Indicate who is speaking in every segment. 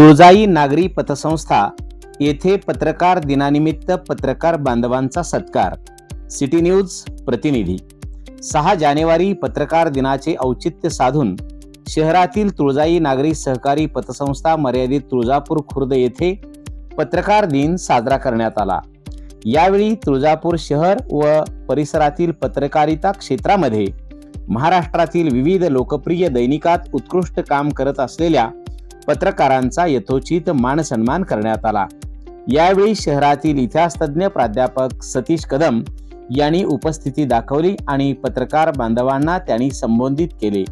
Speaker 1: तुळजाई नागरी पतसंस्था येथे पत्रकार दिनानिमित्त पत्रकार बांधवांचा सत्कार. सिटी न्यूज प्रतिनिधी. सहा जानेवारी पत्रकार दिनाचे औचित्य साधून शहरातील तुळजाई नागरी सहकारी पतसंस्था मर्यादित तुळजापूर खुर्द येथे पत्रकार दिन साजरा करण्यात आला. यावेळी तुळजापूर शहर व परिसरातील पत्रकारिता क्षेत्रामध्ये महाराष्ट्रातील विविध लोकप्रिय दैनिकात उत्कृष्ट काम करत असलेल्या पत्रकारांचा यथोचित मानसन्मान करण्यात आला. यावेळी शहरातील इतिहासतज्ञ प्राध्यापक सतीश कदम यांनी उपस्थिती दाखवली आणि पत्रकार बांधवांना त्यांनी संबोधित केले.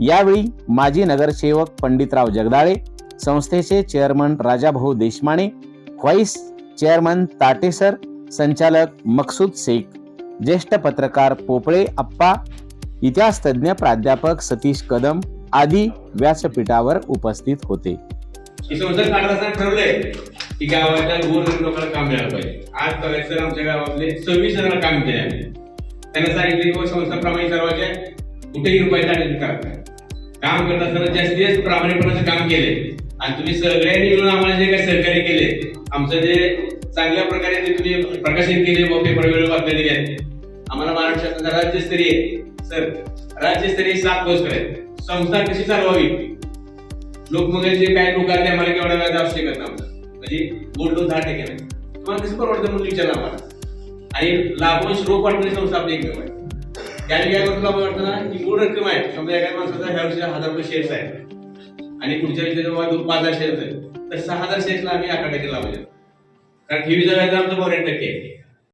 Speaker 1: यावेळी माजी नगरसेवक पंडितराव जगदाळे संस्थेचे chairman Rajabhau Deshmane vice chairman Tate sir संचालक मकसूद शेख ज्येष्ठ पत्रकार पोपळे अप्पा इतिहासतज्ञ प्राध्यापक सतीश कदम आदी व्यासपीठावर उपस्थित होते.
Speaker 2: ही संस्था काढताना ठरवलंय की गावाच्या गोरगरीब लोकांना काम मिळालं पाहिजे. आज बघायचं तर आमच्या गावातले सव्वीस जणांना काम केले आम्ही त्यांना सांगितले की संस्था प्रामाणिक सर्वांच्या कुठेही रुपयाचा आडत करत नाही काम करत असताना जास्तीत जास्त प्रामाणिकपणाचं काम केले. आणि तुम्ही सगळ्यांनी मिळून आम्हाला जे काही सहकार्य केले आमचं जे चांगल्या प्रकारे जे तुम्ही प्रकाशित केले व पेपर वेळ बातम्या दिल्या आम्हाला महाराष्ट्र शासनाचा राज्यस्तरीय सर राज्यस्तरीय सात पुरस्कार आहेत. संस्था कशी चालवावी? लोकमगाचे काय लोक आले आम्हाला केवढा वेळाचा आवश्यक नव्हतं म्हणजे बोललो दहा टक्के नाही तुम्हाला कसं परवडतं म्हणून विचारलं आम्हाला? आणि लाभांश रोख वाटणारी संस्था आपली एकदम आहे. त्याने काय करतो वाटतं ना की मूळ रक्कम आहे. समजा एका माणसाचा ह्या वर्षी हजार रुपये शेअर्स आहेत. आणि पुढच्या वर्षी जेव्हा दोन पाच हजार शेअर्स आहेत. तर सहा हजार शेअर्सला आम्ही अकरा टक्के लावायचे कारण ठेवीचा व्याज आमचं बऱ्याच टक्के आहे.